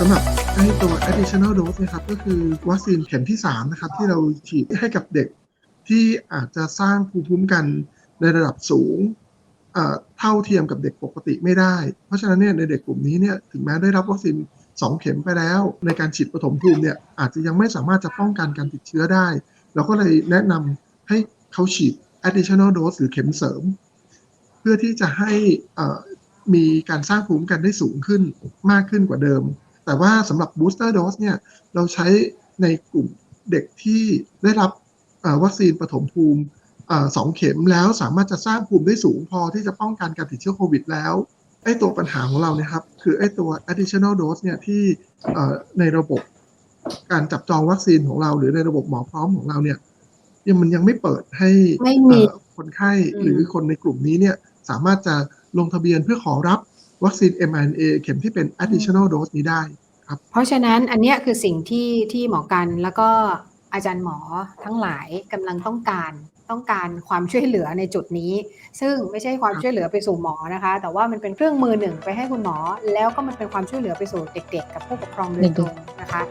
สำหรับไอ้ตัว additional dose นะครับก็คือวัคซีนเข็มที่ 3 นะครับ ที่เราฉีดให้กับเด็กที่อาจจะสร้างภูมิคุ้มกันในระดับสูงเท่าเทียมกับเด็กปกติไม่ได้ เพราะฉะนั้นเนี่ยในเด็กกลุ่มนี้เนี่ยถึงแม้ได้รับวัคซีน2 เข็มไปแล้ว ในการฉีดปฐมภูมิเนี่ยอาจจะยังไม่สามารถจะป้องกันการติดเชื้อได้ เราก็เลยแนะนำให้เขาฉีด additional dose หรือเข็มเสริม เพื่อที่จะให้มีการสร้างภูมิคุ้มกันได้สูงขึ้นมากขึ้นกว่าเดิม แต่ว่าสำหรับ booster dose เนี่ยเราใช้ในกลุ่มเด็กที่ได้รับเอ่อวัคซีนปฐมภูมิเอ่อสองเข็มแล้วสามารถจะสร้างภูมิได้สูงพอที่จะป้องกันการติดเชื้อโควิดแล้วไอ้ตัวปัญหาของเราเนี่ยครับ คือไอ้ตัว additional dose เนี่ยที่เอ่อในระบบการจับจองวัคซีนของเราหรือในระบบหมอพร้อมของเราเนี่ยยังมันยังไม่เปิดให้ไม่มีเอ่อคนไข้อืมหรือคนในกลุ่มนี้เนี่ยสามารถจะลงทะเบียนเพื่อขอรับ วัคซีน mRNA เข็มที่เป็น additional dose นี้ได้เพราะฉะนั้นอันเนี้ยคือสิ่งที่ที่หมอกันแล้วก็อาจารย์หมอทั้งหลายกำลังต้องการต้องการความช่วยเหลือในจุดนี้ ซึ่งไม่ใช่ความครับช่วยเหลือไปสู่หมอนะคะ แต่ว่ามันเป็นเครื่องมือหนึ่งไปให้คุณหมอ แล้วก็มันเป็นความช่วยเหลือไปสู่เด็ก ๆ กับผู้ปกครองโดยตรงนะคะ